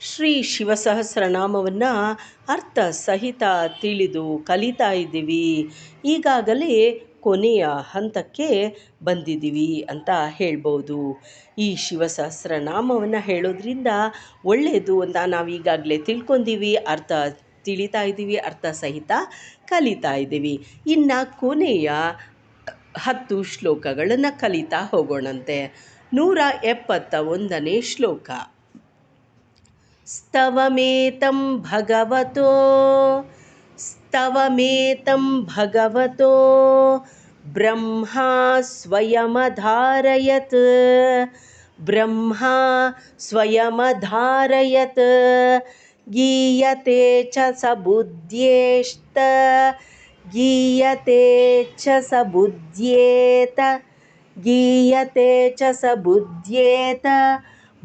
ಶ್ರೀ ಶಿವಸಹಸ್ರನಾಮವನ್ನು ಅರ್ಥ ಸಹಿತ ತಿಳಿದು ಕಲಿತಾ ಇದ್ದೀವಿ. ಈಗಾಗಲೇ ಕೊನೆಯ ಹಂತಕ್ಕೆ ಬಂದಿದ್ದೀವಿ ಅಂತ ಹೇಳ್ಬೋದು. ಈ ಶಿವಸಹಸ್ರನಾಮವನ್ನು ಹೇಳೋದ್ರಿಂದ ಒಳ್ಳೆಯದು ಅಂತ ನಾವು ಈಗಾಗಲೇ ತಿಳ್ಕೊಂಡೀವಿ ಅರ್ಥ ತಿಳಿತಾ ಇದ್ದೀವಿ, ಅರ್ಥ ಸಹಿತ ಕಲಿತಾ ಇದ್ದೀವಿ. ಇನ್ನು ಕೊನೆಯ ಹತ್ತು ಶ್ಲೋಕಗಳನ್ನು ಕಲಿತಾ ಹೋಗೋಣಂತೆ. ನೂರ ಎಪ್ಪತ್ತ ಒಂದನೇ ಶ್ಲೋಕ. स्तवमेतं भगवतो स्तवमेतं भगवतो ब्रह्मा स्वयमधारयत् ब्रह्मा स्वयमधारयत् गीयते च स बुद्ध्येष्ट गीयते च स बुद्ध्येत गीयते च स बुद्ध्येत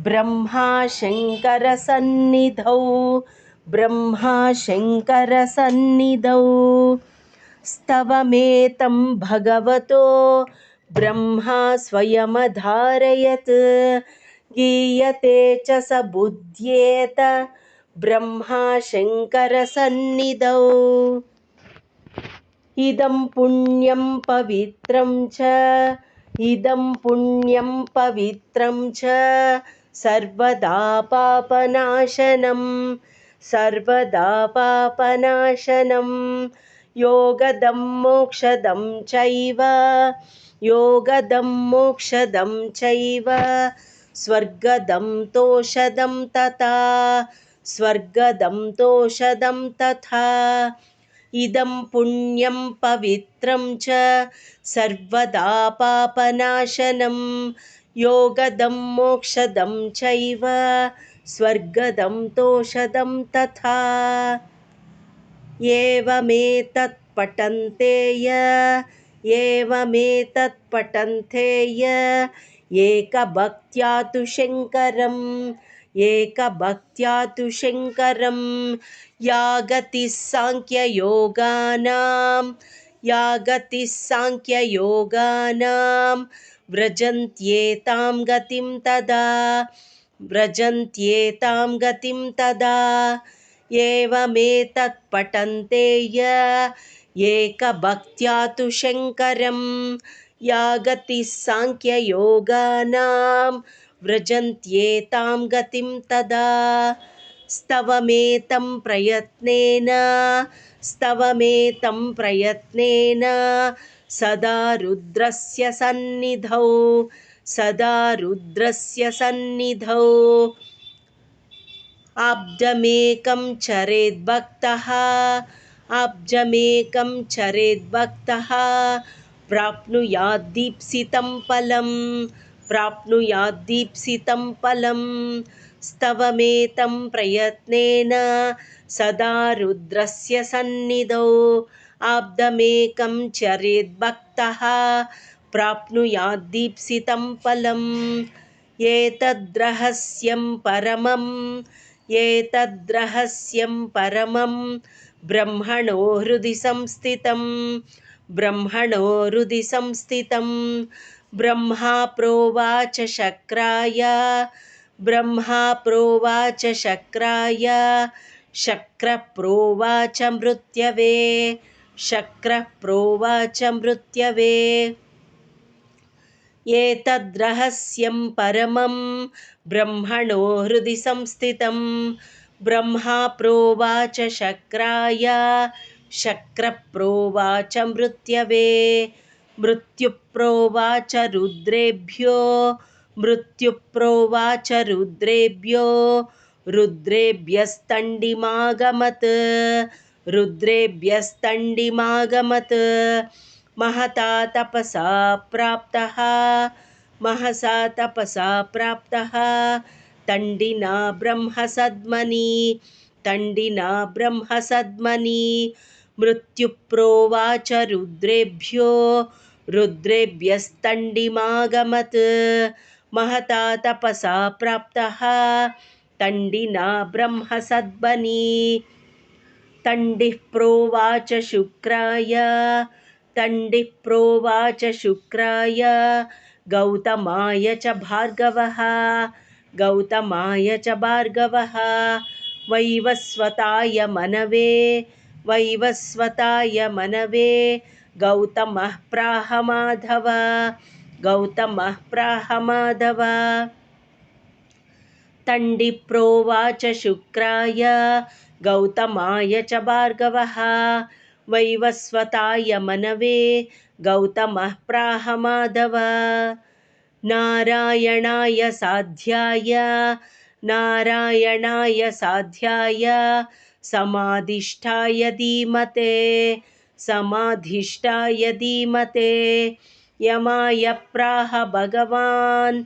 ब्रह्माशङ्करसन्निधौ ब्रह्माशङ्करसन्निधौ। स्तवमेतं भगवतो ब्रह्मा स्वयमधारयत् गीयते च स बुध्येत ब्रह्माशङ्करसन्निधौ। इदं पुण्यं पवित्रं च इदं पुण्यं पवित्रं च सर्वदा पापनाशनं सर्वदा पापनाशनं। योगदं मोक्षदं चैव योगदं मोक्षदं चैव। स्वर्गदं तोषदं तथा स्वर्गदं तोषदं तथा। इदं पुण्यं पवित्रं च सर्वदा पापनाशनं योगदं मोक्षदं चैव स्वर्गदं तोषदं तथा। एवमेतत् पठन्ते य एवमेतत् पठन्ते य एकभक्त्या तु शङ्करम् एकभक्त्या तु शङ्करं या गतिः साङ्ख्ययोगानां या गतिः साङ्ख्ययोगानां व्रजन्त्येतां गतिं तदा व्रजन्त्येतां गतिं तदा। एवमेतत् पठन्ते य एकभक्त्या तु शङ्करं या गतिः साङ्ख्ययोगानां व्रजन्त्येतां गतिं तदा स्तवमेतं प्रयत्नेन स्तवमेतं प्रयत्नेन सदा रुद्रस्य सन्निधौ सदा रुद्रस्य सन्निधौ। आब्जमेकं चरेद्भक्तः आब्जमेकं चरेद्भक्तः प्राप्नुयाद्दीप्सितं फलं प्राप्नुयाद्दीप्सितं फलं स्तवमेतं प्रयत्नेन सदा रुद्रस्य सन्निधौ। आब्दमेकं चरेद्भक्तः प्राप्नुयाद्दीप्सितं फलम्। एतद्रहस्यं परमम् एतद्रहस्यं परमं ब्रह्मणो हृदि संस्थितं ब्रह्मणो हृदि संस्थितं ब्रह्मा प्रोवाच शक्राय ब्रह्मा प्रोवाच शक्राय शक्रप्रोवाच मृत्यवे शक्रप्रोवाच मृत्यवे। एतद्रहस्यं परमं ब्रह्मणो हृदि संस्थितं। ब्रह्मा प्रोवाच शक्राय शक्रप्रोवाच मृत्यवे। मृत्युप्रोवाच रुद्रेभ्यो मृत्युप्रोवाच रुद्रेभ्यो। रुद्रेभ्यस्तण्डिमागमत्। रुद्रेभ्यस्तण्डिमागमत्। महता तपसा प्राप्तः। महसा तपसा प्राप्तः। तण्डिना ब्रह्मसद्मनि। तण्डिना ब्रह्मसद्मनि। मृत्युप्रोवाच रुद्रेभ्यो। रुद्रेभ्यस्तण्डिमागमत् महता तपसा प्राप्तः। तण्डिना ब्रह्मसद्मनि तण्डिः प्रोवाच शुक्राय। तण्डिः प्रोवाच शुक्राय। गौतमाय च भार्गवः। गौतमाय च भार्गवः। वैवस्वताय मनवे। वैवस्वताय मनवे। गौतमः प्राह माधव गौतमः प्राह माधव तण्डिप्रोवाच शुक्राय गौतमाय च भार्गवः। वैवस्वताय मनवे गौतमः प्राह माधव नारायणाय साध्याय नारायणाय साध्याय समाधिष्ठाय धीमते समाधिष्ठाय धीमते यमाय प्राह भगवान्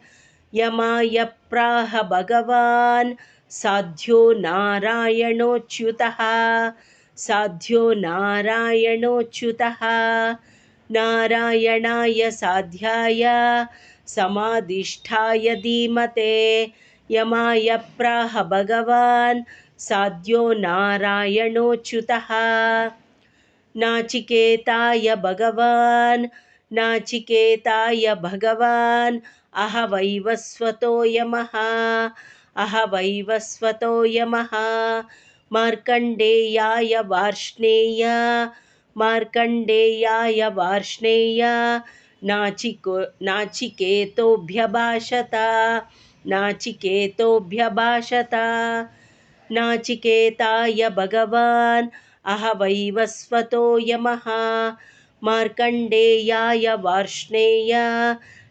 यमाय प्राह भगवान्। साध्यो नारायणोच्युतः साध्यो नारायणोच्युतः। नारायणाय साध्याय समाधिष्ठाय धीमते। यमाय प्राह भगवान् साध्यो नारायणोच्युतः। नाचिकेताय भगवान् नाचिकेताय भगवान्। अहवैवस्वतो यमः। अहवैवस्वतो यमः। मार्कण्डेयाय वार्ष्णेय। मार्कण्डेयाय वार्ष्णेय। नाचिको नाचिकेतोऽभ्यभाषत। नाचिकेतोऽभ्यभाषत। नाचिकेताय भगवान्। अहवैवस्वतो यमः मार्कण्डेयाय वार्ष्णेय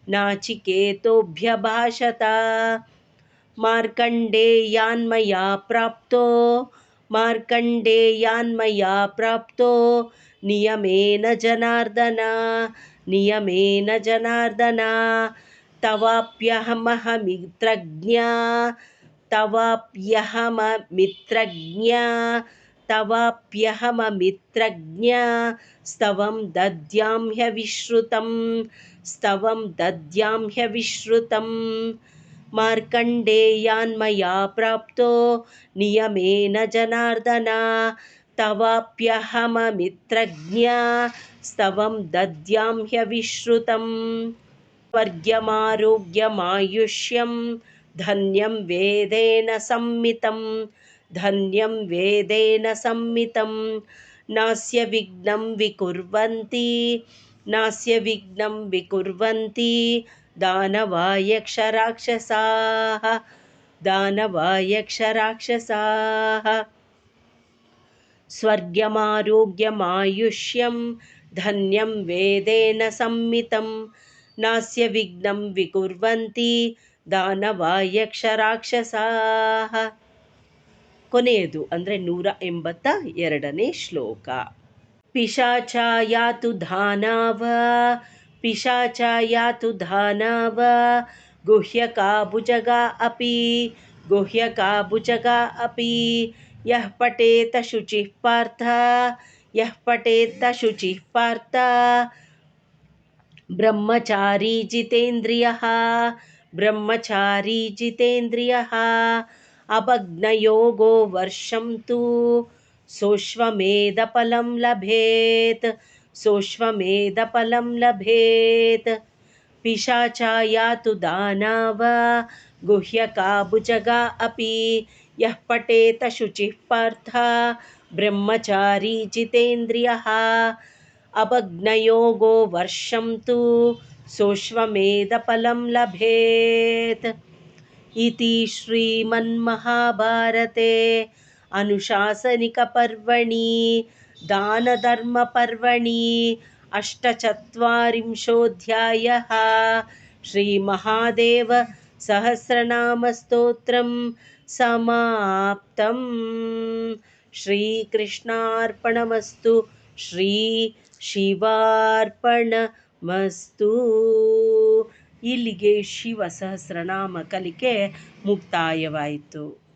नाचिकेतोऽभ्यभाषत। मार्कण्डेयान्मया प्राप्तो मार्कण्डेयान्मया प्राप्तो नियमेन जनार्दन नियमेन जनार्दन। तवाप्यहमहमित्रज्ञा तवाप्यहममित्रज्ञा तवाप्यहममित्रज्ञा। स्तवं दद्यां ह्यविश्रुतं स्तवं दद्यां ह्यविश्रुतं मार्कण्डेयान्मया प्राप्तो नियमेन जनार्दन। तवाप्यहममित्रज्ञा। स्तवं दद्यां ह्यविश्रुतम् वर्ग्यमारोग्यमायुष्यं धन्यं वेदेन सम्मितं धन्यं वेदेन संमितं। नास्य विघ्नं विकुर्वन्ति नास्य विघ्नं विकुर्वन्ति। दानवायक्षराक्षसाः दानवायक्षराक्षसाः स्वर्गमारोग्यमायुष्यं धन्यं वेदेन संमितं। नास्य विघ्नं विकुर्वन्ति दानवायक्षराक्षसाः ಕೊನೆಯದು ಅಂದರೆ ನೂರ ಎಂಬತ್ತ ಎರಡನೇ ಶ್ಲೋಕ ಪಿಶಾಚಾಯಾತು ಧಾನಾವ ಪಿಶಾಚಾಯಾತು ಧಾನಾವ ಗುಹ್ಯಕಾ ಭುಜಗ ಅಪಿ ಗುಹ್ಯಕಾ ಭುಜಗ ಅಪಿ ಯಃ ಪಠೇತ ಶುಚಿಃ ಪಾರ್ಥ ಯಃ ಪಠೇತ ಶುಚಿಃ ಪಾರ್ಥ ಬ್ರಹ್ಮಚಾರಿ ಜಿತೇಂದ್ರಿಯ ಬ್ರಹ್ಮಚಾರಿ ಜಿತೇಂದ್ರಿಯ अभग्नयोगो वर्षं तु सोष्वमेधफलं लभेत् सोष्वमेधफलं लभेत्। पिशाचा यातु दानाव गुह्यका भुजगा अपि यः पठेत शुचिः पार्थ ब्रह्मचारी जितेन्द्रियः। अभग्नयोगो वर्षं तु सोष्वमेधफलं लभेत् इति श्रीमन्महाभारते। अनुशासनिकपर्वणि दानधर्मपर्वणि अष्टचत्वारिंशोऽध्यायः। श्रीमहादेव सहस्रनामस्तोत्रं समाप्तम्। श्रीकृष्णार्पणमस्तु श्रीशिवार्पणमस्तु। ಇಲ್ಲಿಗೆ ಶಿವ ಸಹಸ್ರನಾಮ ಕಲಿಕೆ ಮುಕ್ತಾಯವಾಯಿತು.